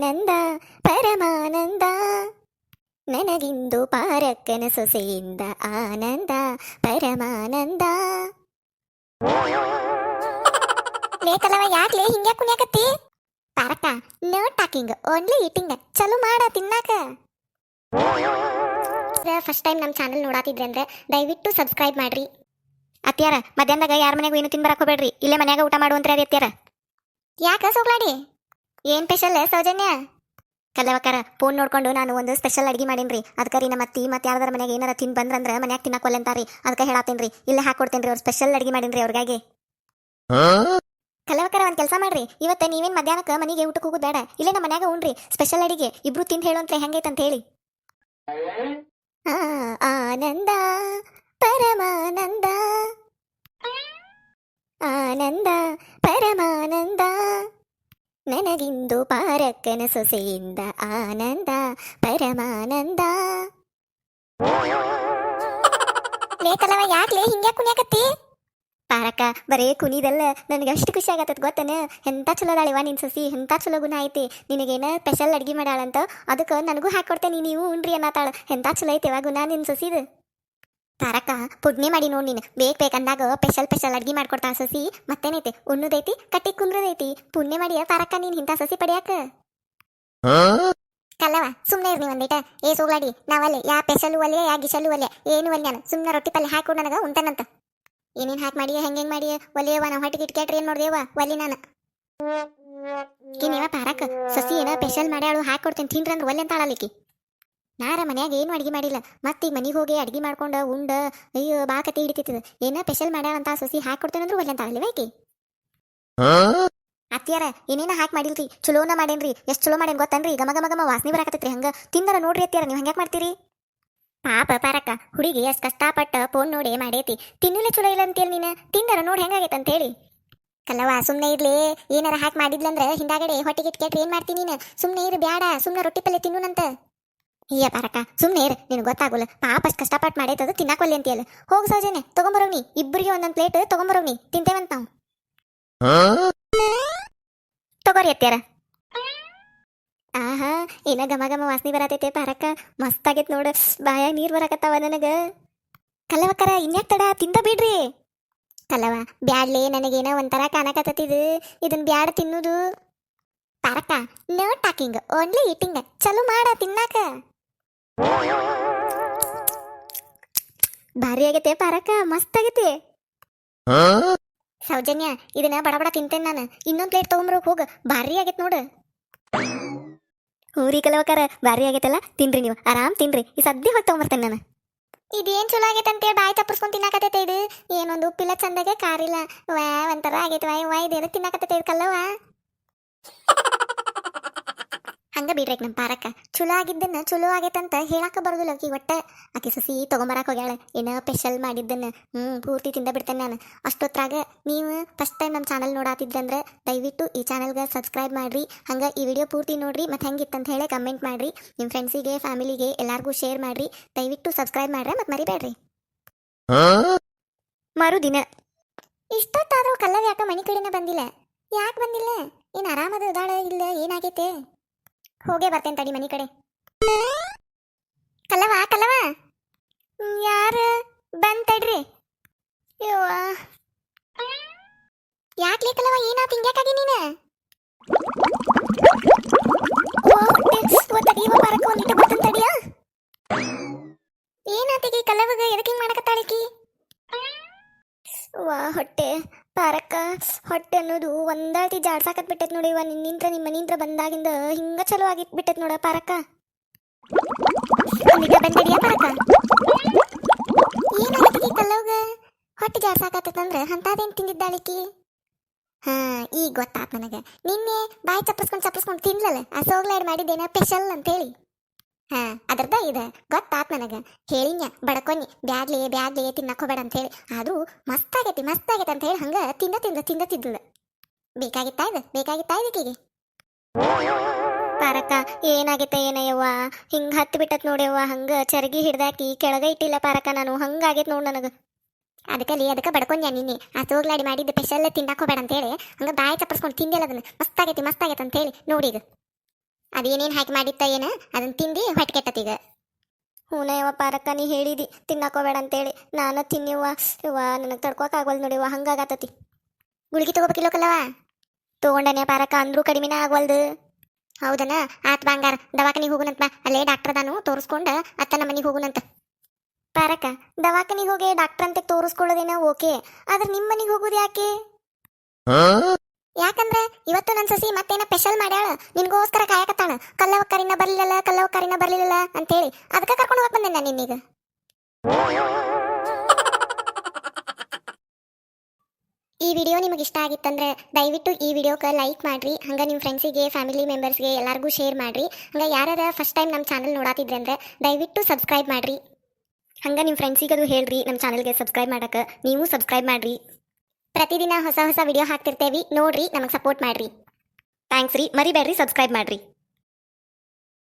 ಆನಂದ, ಪರಮಾನಂದ. ನನಗಿಂದು ಪಾರಕ್ಕನ ಸೊಸೆಯಿಂದ ಆನಂದ, ಪರಮಾನಂದ. ಲೇಕಲವ ಯಾಕ್ಲೆ ಹಿಂಗೆ ಕುಣ್ಯಾಕತ್ತಿ? ಪಾರಕ್ಕ ನೋ ಟಾಕಿಂಗ್ ಓನ್ಲಿ ಈಟಿಂಗ್ ಚಲೋ ಮಾಡ ತಿನ್ನಾಕ. ಫಸ್ಟ್ ಟೈಮ್ ನಮ್ಮ ಚಾನಲ್ ನೋಡಾತಿದ್ರೆ ಅಂದ್ರೆ ದಯವಿಟ್ಟು ಸಬ್ಸ್ಕ್ರೈಬ್ ಮಾಡ್ರಿ. ಅತ್ಯಾರ ಮಧ್ಯಾಹ್ನದಾಗ ಯಾರ ಮನೆಗೂ ಏನು ತಿನ್ಬರಕ್ ಇಲ್ಲೇ ಮನ್ಯಾಗ ಊಟ ಮಾಡುವಂತ್ರಿ ಅದೇ ಅತ್ಯಾರ ಯಾಕ ಸೋಗ್ಲಾಡಿ ಏನ್ ಸ್ಪೆಷಲ್ ಸೌಜನ್ಯ? ಕಲ್ಲವಕ್ಕಾರ ಫೋನ್ ನೋಡ್ಕೊಂಡು ನಾನು ಒಂದು ಸ್ಪೆಷಲ್ ಅಡಿಗೆ ಮಾಡೀನ್ರಿ. ಅದಕ್ಕೆ ರೀ ನಮ್ಮ ಅತ್ತಿ ಮತ್ತೆ ಯಾರ್ದಾರ ಮನೆಗೆ ಏನಾರ ತಿನ್ ಬಂದ್ರಂದ್ರೆ ಮನ್ಯಾಗ ತಿನ್ನಕೋಲ್ಲ ಅಂತಾರಿ ಅದಕ್ಕೆ ಹೇಳತ್ತೇನ್ರಿ ಇಲ್ಲೇ ಹಾಕೊಡ್ತೇನ್ರಿ ಅವ್ರು ಸ್ಪೆಷಲ್ ಅಡಿಗೆ ಮಾಡೀನ್ರಿ ಅವ್ರಿಗಾಗಿ. ಕಲ್ಲವಕ್ಕಾರ ಒಂದು ಕೆಲಸ ಮಾಡ್ರಿ. ಇವತ್ತ ನೀವೇನ್ ಮಧ್ಯಾಹ್ನಕ್ಕೆ ಮನೆಗೆ ಊಟಕ್ಕೆ ಹೋಗೋದು ಬೇಡ. ಇಲ್ಲೇ ನಮ್ಮ ಮನ್ಯಾಗ ಉಣ್ರಿ. ಸ್ಪೆಷಲ್ ಅಡಿಗೆ, ಇಬ್ರು ತಿಂದು ಹೇಳುವಂತ್ರೆ ಹೆಂಗೈತೆ ಅಂತ ಹೇಳಿ. ಆನಂದ, ಪರಮಾನಂದ. ಆನಂದ, ಪರಮಾನಂದ. ನನಗಿಂದು ಪಾರಕ್ಕನ ಸೊಸೆಯಿಂದ ಆನಂದ, ಪರಮಾನಂದ. ಲೇಕಲವ ಯಾಕ್ಲೆ ಹಿಂಗೆ ಕುಣ್ಯಾಕತ್ತಿ? ಪಾರಕ್ಕ, ಬರೇ ಕುಣಿದಲ್ಲ ನನಗೆ ಅಷ್ಟು ಖುಷಿ ಆಗತ್ತದ ಗೊತ್ತನ? ಎಂತ ಚಲೋ ಅದಾಳಿವ ನಿನ್ ಸಸಿ, ಎಂತ ಚಲೋ ಗುಣ ಐತಿ? ನಿನಗೇನ ಸ್ಪೆಷಲ್ ಅಡ್ಗೆ ಮಾಡಾಳಂತ? ಅದಕ್ಕೆ ನನಗೂ ಹಾಕೊಡ್ತೇನೆ ನೀವು ಉಣ್ರಿ ಅನ್ನತಾಳ. ಎಂತ ಚಲೋ ಐತೆ ಗುಣ ನಿನ್ ಸೊಸಿದು? ಪಾರಕ್ಕ ಪುಡ್ನೆ ಮಾಡಿ ನೋಡಿ ನೀನು. ಬೇಕ್ ಬೇಕಂದಾಗ ಸ್ಪೆಷಲ್ ಸ್ಪೆಷಲ್ ಅಡ್ಗೆ ಮಾಡ್ಕೊಡ್ತಾಳ ಸಸಿ. ಮತ್ತೇನೈತಿ? ಉಣ್ಣುದೈತಿ ಕಟ್ಟಿ ಕುಂದ್ರದೈತಿ. ಪುಣ್ಯ ಮಾಡಿಯ ತಾರಕ ನೀನ್ ಇಂಥ ಸಸಿ ಪಡಿಯಾಕ? ಕಲ್ಲವ ಸುಮ್ಮನೆ ಇರ್ನಿ ಒಂದಿಟ. ಏ ಸೋಗ್ಲಾಡಿ ನಾವಲ್ಲಿ ಯಾ ಸ್ಪೆಷಲ್ ಒಲ್ಲೆ ಯಾ ಗಿಶಲು ಒಲ್ಲೆ ಏನು ಒಲ್ಯಾನ? ಸುಮ್ಮನೆ ರೊಟ್ಟಿ ಪಲ್ಲೆ ಹಾಕೊಂಡು ನನಗ ಉಂಟನಂತ. ಏನೇನ್ ಹಾಕಿ ಮಾಡಿ ಹೆಂಗ್ ಹೆಂಗ್ ಮಾಡಿ ಒಲೆಯವ ನಾವು ಹೊಟ್ಟಿಗೆ ಕೇಟ್ರಿ ಏನು ನೋಡ್ದೇವ ಒಲಿ ನಾನು. ಏನೇವ ಪಾರಕ್ ಸಸಿ ಏನ ಸ್ಪೆಷಲ್ ಮಾಡ್ಯಾಳು ಹಾಕೊಡ್ತೇನೆ ಕೊಡ್ತೇನೆ ತಿನ್ರಿ ಅಂದ್ರೆ ಒಲ್ಲೆ ಅಂತಾಳಲಿಕ್ಕಿ ನಾರ ಮನ್ಯಾಗ ಏನು ಅಡಿಗೆ ಮಾಡಿಲ್ಲ. ಮತ್ತೆ ಈಗ ಮನೆಗೆ ಹೋಗಿ ಅಡಿಗೆ ಮಾಡ್ಕೊಂಡ ಉಂಡ, ಅಯ್ಯೋ, ಬಾ ಕತಿ ಹಿಡಿತಿತ್ತು. ಏನ ಸ್ಪೆಷಲ್ ಮಾಡ್ಯಾಳಂತ ಸಸಿ ಹಾಕಿ ಅಂದ್ರೆ ಒಲ್ಲೆ ಅಂತಾಗಲಿ ಬೇಕಿ ಅತ್ತಿಯಾರ, ಏನೇನ ಹಾಕಿ ಮಾಡಿಲ್ರಿ? ಚಲೋನ ಮಾಡೇನ್ರಿ? ಎಷ್ಟು ಚಲೋ ಮಾಡೇನ್ ಗೊತ್ತನ್ರಿ? ಗಮ ಗಮ ಗಮ ವಾಸನೆ ಬರಾಕತ್ತೈತ್ರಿ ಹಂಗ. ತಿಂದರ ನೋಡ್ರಿ ಅತ್ತಿಯಾರ, ನೀವು ಹಂಗ್ಯಾಕ್ ಮಾಡ್ತೀರಿ? ಪಾಪ ಪಾರಕ್ಕ, ಹುಡುಗಿ ಎಷ್ಟು ಕಷ್ಟಪಟ್ಟ ಫೋನ್ ನೋಡಿ ಮಾಡೇತಿ. ತಿನ್ನಲೇ ಚಲೋ ಇಲ್ಲ ಅಂತೇಳಿ ನೀನು? ತಿಂದರ ನೋಡಿ ಹೆಂಗಾಗೈತೆ ಅಂತ ಹೇಳಿ ಕಲ್ಲವ ಸುಮ್ಮನೆ ಇರ್ಲಿ. ಏನಾರ ಹಾಕಿ ಮಾಡಿದ್ಲಂದ್ರ ಹಿಂದಾಗಡೆ ಹೊಟ್ಟಿಗೆ ಇಟ್ಕೆಟ್ರಿ ಏನ್ ಮಾಡ್ತೀನಿ ನೀನು? ಸುಮ್ಮನೆ ಇರು, ಬ್ಯಾಡ. ಸುಮ್ಮನೆ ರೊಟ್ಟಿ ಪಲ್ಲೆ ತಿನ್ನುನಂತ. ಅಯ್ಯ ಪಾರಕ್ಕ ಸುಮ್ಮನೆ ಇರು. ನಿನಗೆ ಗೊತ್ತಾಗಲ್ಲ. ಪಾಪಷ್ಟು ಕಷ್ಟಪಟ್ಟು ಮಾಡೈತದು ತಿನ್ನಕೊಲ್ಲಿ ಅಂತೀಯಲ್ಲ. ಹೋಗು ಸೌಜನ್ಯ ತಗೊಂಬರೋಗ್ನಿ ಇಬ್ಬರಿಗೆ ಒಂದೊಂದು ಪ್ಲೇಟ್ ತಗೊಂಬರೋಗ್ನಿ ತಿಂತೇವಂತ ನಾವು. ತಗೋರಿ ಅತ್ಯಾರ ಆಹಾ ಏನ ಘಮ ಘಮ ವಾಸನೆ ಬರತೈತೆ ಪಾರಕ್ಕ ಮಸ್ತ್ ಆಗೈತ್ ನೋಡ. ಬಾಯ ನೀರ್ ಬರಕತ್ತಾವ ನನಗ. ಕಲ್ಲವಕ್ಕರ, ಇನ್ಯಾಕ್ ತಡ? ತಿಂದ ಬಿಡ್ರಿ. ಕಲ್ಲವ ಬ್ಯಾಡ್ಲೆ, ನನಗೇನ ಒಂಥರ ಕಾಣಕತ್ತತಿದು ಇದನ್ ಬ್ಯಾಡ ತಿನ್ನುದು. ಪಾರಕ್ಕ ನೋ ಟಾಕಿಂಗ್ ಓನ್ಲಿ ಈಟಿಂಗ್ ಚಲೋ ಮಾಡ ತಿನ್ನಾಕ. ಭಾರಿ ಆಗೈತೆ ಪಾರಕ ಮಸ್ತ್ ಆಗೈತಿ. ಸೌಜನ್ಯ ಇದನ್ನ ಬಡ ಬಡ ತಿಂತೇನೆ ನಾನು. ಇನ್ನೊಂದು ಪ್ಲೇಟ್ ತಗೊಂಬರೋಕ್ ಹೋಗ. ಭಾರಿ ಆಗೈತ್ ನೋಡು. ಹೂರಿ ಕಲವಕಾರ ಭಾರಿ ಆಗೈತಲ್ಲ? ತಿನ್ರಿ ನೀವು. ಆರಾಮ್ ತಿನ್ರಿ. ಈ ಸದ್ಯ ಹೊತ್ತು ತಗೊಂಬರ್ತೇನೆ ನಾನು. ಇದೇನ್ ಚಲೋ ಆಗೈತೆ ಅಂತೇಳಿ ಬಾಯಿ ತಪ್ಪಿಸ್ಕೊಂಡು ತಿನ್ನಕತ್ತೈತೆ ಇದು. ಏನೊಂದು ಉಪ್ಪಿಲ್ಲ ಚಂದಾಗೆ ಕಾರಿಲ್ಲ. ವಾ ಒಂಥರ ಆಗೈತೆ. ವಾಯ್ ವೈ ಇದೇನು ತಿನ್ನಕತ್ತೈತೆ ಇದು ಕಲ್ಲವ ಹಂಗ ಬಿಡ್ರಿ ನಮ್ಮ ಪಾರಕ್ಕ. ಚಲೋ ಆಗಿದ್ದನ್ನ ಚಲೋ ಆಗೈತಂತ ಹೇಳಾಕ ಬರೋದಿಲ್ಲ ಆಕಿ ಒಟ್ಟ. ಆಕೆ ಸಸಿ ತೊಗೊಂಬರಕ್ಕೆ ಹೋಗ್ಯಾಳ. ಏನೋ ಸ್ಪೆಷಲ್ ಮಾಡಿದ್ದನ್ನ. ಹ್ಮ್, ಪೂರ್ತಿ ತಿಂದ ಬಿಡ್ತೇನೆ ನಾನು. ಅಷ್ಟೊತ್ತಾಗ ನೀವು ಫಸ್ಟ್ ಟೈಮ್ ನಮ್ಮ ಚಾನಲ್ ನೋಡಾತಿದ್ದಂದ್ರೆ ದಯವಿಟ್ಟು ಈ ಚಾನಲ್ಗೆ ಸಬ್ಸ್ಕ್ರೈಬ್ ಮಾಡ್ರಿ. ಹಂಗೆ ಈ ವಿಡಿಯೋ ಪೂರ್ತಿ ನೋಡ್ರಿ. ಮತ್ತೆ ಹೆಂಗಿತ್ತಂತ ಹೇಳಿ ಕಮೆಂಟ್ ಮಾಡ್ರಿ. ನಿಮ್ಮ ಫ್ರೆಂಡ್ಸಿಗೆ ಫ್ಯಾಮಿಲಿಗೆ ಎಲ್ಲಾರ್ಗೂ ಶೇರ್ ಮಾಡ್ರಿ. ದಯವಿಟ್ಟು ಸಬ್ಸ್ಕ್ರೈಬ್ ಮಾಡ್ರೆ ಮತ್ತೆ ಮರಿಬೇಡ್ರಿ. ಮರುದಿನ. ಇಷ್ಟೊತ್ತಾದ್ರೂ ಕಲ್ಲವ್ ಯಾಕ ಮನೆ ಕಡೆನ ಬಂದಿಲ್ಲ. ಯಾಕೆ ಬಂದಿಲ್ಲ? ಏನು ಆರಾಮದ ಉದಾಳ ಇಲ್ಲ? ಏನಾಗೈತೆ? ಹೋಗೇ ಬರ್ತೇನೆ ತಡಿ ಮನೆ ಕಡೆ. ಕಲ್ಲವ ಕಲ್ಲವ ಯಾರು? ಬಂದ್ ತಡ್ರಿ. ಯಾಕ್ಲೆ ಕಲ್ಲವ ಏನಾತ ಹಿಂಗ್ಯಾಕಾಗಿ ನೀನ? ಹೊಟ್ಟೆ ಪಾರಕ್ಕ ಹೊಟ್ಟೆ ಅನ್ನೋದು ಒಂದಾಟಿ ಜಾಡ್ಸಾಕತ್ ಬಿಟ್ಟೈತೆ ನೋಡಿ ಇವ ನಿನ್ನಿಂತ್ರ ನಿಮ್ಮ ಮನಿಂತ್ರ ಬಂದಾಗಿಂದ ಹಿಂಗ ಚಲೋ ಆಗಿ ಬಿಟ್ಟೈತೆ ನೋಡ ಪಾರಕ್ಕ ಕಲ್ಲವ್ಗ ಹೊಟ್ಟೆ ಜಾಡ್ಸಾಕತ್ತಂದ್ರೆ ಅಂತದೇನ್ ತಿಂದಿದ್ದಾಳಿಕಿ? ಹಾ, ಈಗ ಗೊತ್ತಾತ್ ನನಗ. ನಿನ್ನೆ ಬಾಯಿ ಚಪ್ಪಸ್ಕೊಂಡು ಚಪ್ಪಸ್ಕೊಂಡು ತಿನ್ಲಲ್ಲ? ಆ ಸೋಗ್ಲಾಡ್ ಮಾಡಿದ್ದೇನ? ಸ್ಪೆಷಲ್ ಅಂತ ಹೇಳಿ ಹಾ ಅದ್ರದ ಇದೆ. ಗೊತ್ತಾತ್ ನನಗ. ಹೇಳಿನ್ಯ, ಬಡಕೊನ್ನಿ, ಬ್ಯಾಗ್ಲಿ ಬ್ಯಾಗ್ಲಿ ತಿನ್ನಕ್ ಹೋಗ್ಬೇಡ ಅಂತ ಹೇಳಿ. ಆದ್ರೂ ಮಸ್ತ್ ಆಗೈತಿ ಮಸ್ತ್ ಆಗೈತಿ ಅಂತ ಹೇಳಿ ಹಂಗ ತಿಂದ ತಿಂದ ತಿಂದ ತಿಂದ ಬೇಕಾಗಿತ್ತಾ ಇದು? ಬೇಕಾಗಿತ್ತಾ ಇದಕ್ಕೀಗೆ? ಪಾರಕ್ಕ ಏನಾಗೈತೆ ಏನಯ್ಯವ್ವ ಹಿಂಗ ಹತ್ತು ಬಿಟ್ಟತ್ ನೋಡ್ಯವ್ವ, ಹಂಗ ಚರಗಿ ಹಿಡ್ದಾಕಿ ಕೆಳಗ ಇಟ್ಟಿಲ್ಲ ಪಾರಕ್ಕ ನಾನು. ಹಂಗಾಗೈತ್ ನೋಡ್ ನನಗ. ಅದಕ್ಕಲ್ಲಿ ಅದಕ್ಕೆ ಬಡ್ಕೊಂಡ್ಯ ನಿನ್ನೆ. ಆ ತೋಗ್ಲಾಡಿ ಮಾಡಿದ್ದು ಸ್ಪೆಷಲ್ ಅಂತ ಹೇಳಿ. ಹಂಗ ಬಾಯಿ ಚಪ್ಪರ್ಸ್ಕೊಂಡು ತಿಂದಿಲ್ಲ ಅದನ್ನ. ಮಸ್ತ್ ಆಗೈತಿ ಮಸ್ತ್ ಆಗೈತೆ ಅಂತ ಹೇಳಿ ನೋಡಿ ಈಗ ಅದೇನೇನು ಹಾಕಿ ಮಾಡಿತ್ತ ಏನು? ಅದನ್ನು ತಿಂದು ಹೊಟ್ಟೆ ಕೆಟ್ಟತ್ತೀಗ ಹೂನೇ ಯವ್ವ ಪಾರಕ್ಕ ನೀ ಹೇಳಿದಿ ತಿನ್ನಾಕೋಬೇಡ ಅಂತೇಳಿ. ನಾನು ತಿನ್ನಿವ ಇವ ನನಗೆ ತಡ್ಕೋಕಾಗವಲ್ದು ನೋಡಿವ ಹಂಗಾಗತ್ತತಿ ಗುಳಿಗೆ ತಗೋಬೇಕಿಲ್ಲೋಕಲ್ಲವ ತಗೊಂಡನೆ ಪಾರಕ್ಕ ಅಂದ್ರೂ ಕಡಿಮೆನ ಆಗವಲ್ದು. ಹೌದನ? ಆತ್ ಬಂಗಾರ ದವಾಖಾನಿಗೆ ಹೋಗುನಂತ ಬಾ. ಅಲ್ಲೇ ಡಾಕ್ಟರ್ ನಾನು ತೋರಿಸ್ಕೊಂಡು ಅತ್ತ ನಮ್ಮ ಮನೆಗೆ ಹೋಗುನಂತ. ಪಾರಕ್ಕ ದವಾಖಾನಿಗೆ ಹೋಗಿ ಡಾಕ್ಟರ್ ಅಂತ ತೋರಿಸ್ಕೊಳ್ಳೋದೇನೋ? ಓಕೆ. ಆದ್ರೆ ನಿಮ್ಮ ಮನೆಗೆ ಹೋಗೋದು ಯಾಕೆ? ಯಾಕಂದ್ರೆ ಇವತ್ತು ನನ್ನ ಸಸಿ ಮತ್ತೇನ ಸ್ಪೆಷಲ್ ಮಾಡ್ಯಾಳ? ನಿನ್ಗೋಸ್ಕರ ಕಾಯಕತ್ತಾಳ. ಕಲ್ಲವಕ್ಕರಿನ ಬರ್ಲಿಲ್ಲ ಕಲ್ಲವಕ್ಕರಿನ ಬರ್ಲಿಲ್ಲ ಅಂತೇಳಿ. ಅದಕ್ಕೆ ಕರ್ಕೊಂಡು ಹೋಗಕ್ ಬಂದೆ ನಾನು ನಿನ್ನೀಗ. ಈ ವಿಡಿಯೋ ನಿಮಗೆ ಇಷ್ಟ ಆಗಿತ್ತಂದ್ರೆ ದಯವಿಟ್ಟು ಈ ವಿಡಿಯೋಕ್ಕೆ ಲೈಕ್ ಮಾಡಿರಿ. ಹಂಗೆ ನಿಮ್ಮ ಫ್ರೆಂಡ್ಸಿಗೆ, ಫ್ಯಾಮಿಲಿ ಮೆಂಬರ್ಸ್ಗೆ ಎಲ್ಲರಿಗೂ ಶೇರ್ ಮಾಡಿರಿ. ಹಂಗೆ ಯಾರ್ಯಾರ ಫಸ್ಟ್ ಟೈಮ್ ನಮ್ಮ ಚಾನಲ್ ನೋಡಾತಿದ್ರೆ ಅಂದರೆ ದಯವಿಟ್ಟು ಸಬ್ಸ್ಕ್ರೈಬ್ ಮಾಡ್ರಿ. ಹಂಗೆ ನಿಮ್ಮ ಫ್ರೆಂಡ್ಸಿಗೆ ಅದು ಹೇಳ್ರಿ ನಮ್ಮ ಚಾನಲ್ಗೆ ಸಬ್ಸ್ಕ್ರೈಬ್ ಮಾಡಕ್ಕೆ ನೀವು ಸಬ್ಸ್ಕ್ರೈಬ್ ಮಾಡ್ರಿ. ಪ್ರತಿದಿನ ಹೊಸ ಹೊಸ ವಿಡಿಯೋ ಹಾಕ್ತಿರ್ತೇವಿ. ನೋಡ್ರಿ ನಮಗೆ ಸಪೋರ್ಟ್ ಮಾಡ್ರಿ. ಥ್ಯಾಂಕ್ಸ್ ರೀ. ಮರಿಬೇಡ್ರಿ ಸಬ್ಸ್ಕ್ರೈಬ್ ಮಾಡ್ರಿ.